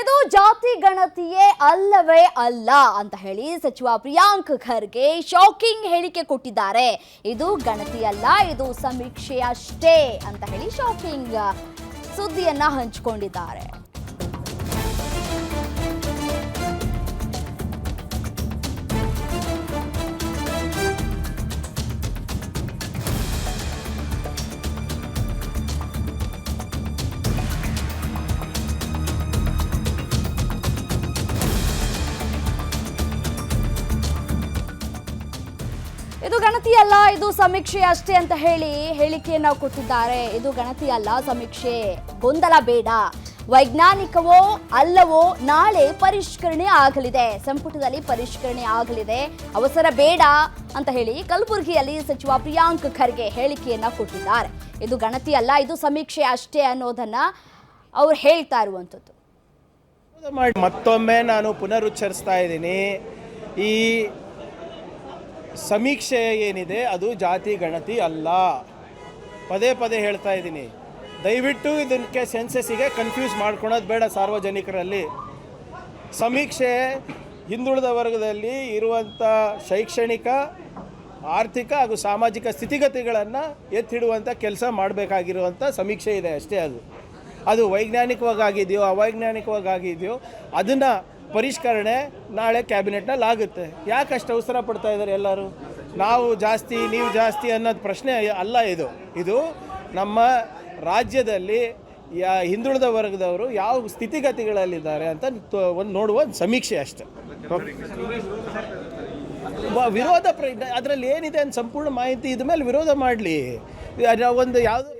ಇದು ಜಾತಿ ಗಣತಿಯೇ ಅಲ್ಲವೇ ಅಲ್ಲ ಅಂತ ಹೇಳಿ ಸಚಿವ ಪ್ರಿಯಾಂಕ್ ಖರ್ಗೆ ಶಾಕಿಂಗ್ ಹೇಳಿಕೆ ಕೊಟ್ಟಿದ್ದಾರೆ. ಇದು ಗಣತಿ ಅಲ್ಲ ಇದು ಸಮೀಕ್ಷೆ ಅಷ್ಟೇ ಅಂತ ಹೇಳಿ ಶಾಕಿಂಗ್ ಸುದ್ದಿಯನ್ನ ಹಂಚಿಕೊಂಡಿದ್ದಾರೆ. ಇದು ಗಣತಿ ಅಲ್ಲ, ಇದು ಸಮೀಕ್ಷೆ ಅಷ್ಟೇ ಅಂತ ಹೇಳಿ ಹೇಳಿಕೆಯನ್ನ ಕೊಟ್ಟಿದ್ದಾರೆ. ಇದು ಗಣತಿ ಅಲ್ಲ, ಸಮೀಕ್ಷೆ ಗೊಂದಲ ಬೇಡ. ವೈಜ್ಞಾನಿಕವೋ ಅಲ್ಲವೋ ನಾಳೆ ಪರಿಷ್ಕರಣೆ ಆಗಲಿದೆ. ಸಂಪುಟದಲ್ಲಿ ಪರಿಷ್ಕರಣೆ ಆಗಲಿದೆ. ಅವಸರ ಬೇಡ ಅಂತ ಹೇಳಿ ಕಲಬುರಗಿಯಲ್ಲಿ ಸಚಿವ ಪ್ರಿಯಾಂಕ್ ಖರ್ಗೆ ಹೇಳಿಕೆಯನ್ನ ಕೊಟ್ಟಿದ್ದಾರೆ. ಇದು ಗಣತಿ ಅಲ್ಲ, ಇದು ಸಮೀಕ್ಷೆ ಅಷ್ಟೇ ಅನ್ನೋದನ್ನ ಅವ್ರು ಹೇಳ್ತಾ ಇರುವಂಥದ್ದು. ಮತ್ತೊಮ್ಮೆ ನಾನು ಪುನರುಚ್ಚರಿಸ್ತಾ ಇದ್ದೀನಿ. ಈ ಸಮೀಕ್ಷೆ ಏನಿದೆ, ಅದು ಜಾತಿ, ಗಣತಿ ಅಲ್ಲ. ಪದೇ ಪದೇ ಹೇಳ್ತಾ ಇದ್ದೀನಿ. ದಯವಿಟ್ಟು ಇದಕ್ಕೆ ಸೆನ್ಸಸ್ಸಿಗೆ ಕನ್ಫ್ಯೂಸ್ ಮಾಡ್ಕೊಳೋದು ಬೇಡ ಸಾರ್ವಜನಿಕರಲ್ಲಿ. ಸಮೀಕ್ಷೆ ಹಿಂದುಳಿದ ವರ್ಗದಲ್ಲಿ ಇರುವಂಥ ಶೈಕ್ಷಣಿಕ, ಆರ್ಥಿಕ ಹಾಗೂ ಸಾಮಾಜಿಕ ಸ್ಥಿತಿಗತಿಗಳನ್ನು ಎತ್ತಿಡುವಂಥ ಕೆಲಸ ಮಾಡಬೇಕಾಗಿರುವಂಥ ಸಮೀಕ್ಷೆ ಇದೆ ಅಷ್ಟೇ ಅದು. ಅದು ವೈಜ್ಞಾನಿಕವಾಗಿ ಆಗಿದೆಯೋ ಅವೈಜ್ಞಾನಿಕವಾಗಿ ಆಗಿದೆಯೋ ಅದನ್ನು ಪರಿಷ್ಕರಣೆ ನಾಳೆ ಕ್ಯಾಬಿನೆಟ್ನಲ್ಲಿ ಆಗುತ್ತೆ. ಅಷ್ಟು ಅವಸರ ಪಡ್ತಾ ಇದ್ದಾರೆ ಎಲ್ಲರೂ? ನಾವು ಜಾಸ್ತಿ, ನೀವು ಜಾಸ್ತಿ ಅನ್ನೋದು ಪ್ರಶ್ನೆ ಅಲ್ಲ ಇದು. ಇದು ನಮ್ಮ ರಾಜ್ಯದಲ್ಲಿ ಯಾ ಹಿಂದುಳಿದ ವರ್ಗದವರು ಯಾವ ಸ್ಥಿತಿಗತಿಗಳಲ್ಲಿದ್ದಾರೆ ಅಂತ ಒಂದು ನೋಡುವ ಸಮೀಕ್ಷೆ ಅಷ್ಟೆ. ವಿರೋಧ ಪ್ರ, ಅದರಲ್ಲಿ ಏನಿದೆ ಅಂತ ಸಂಪೂರ್ಣ ಮಾಹಿತಿ ಇದ ಮೇಲೆ ವಿರೋಧ ಮಾಡಲಿ. ಒಂದು ಯಾವುದು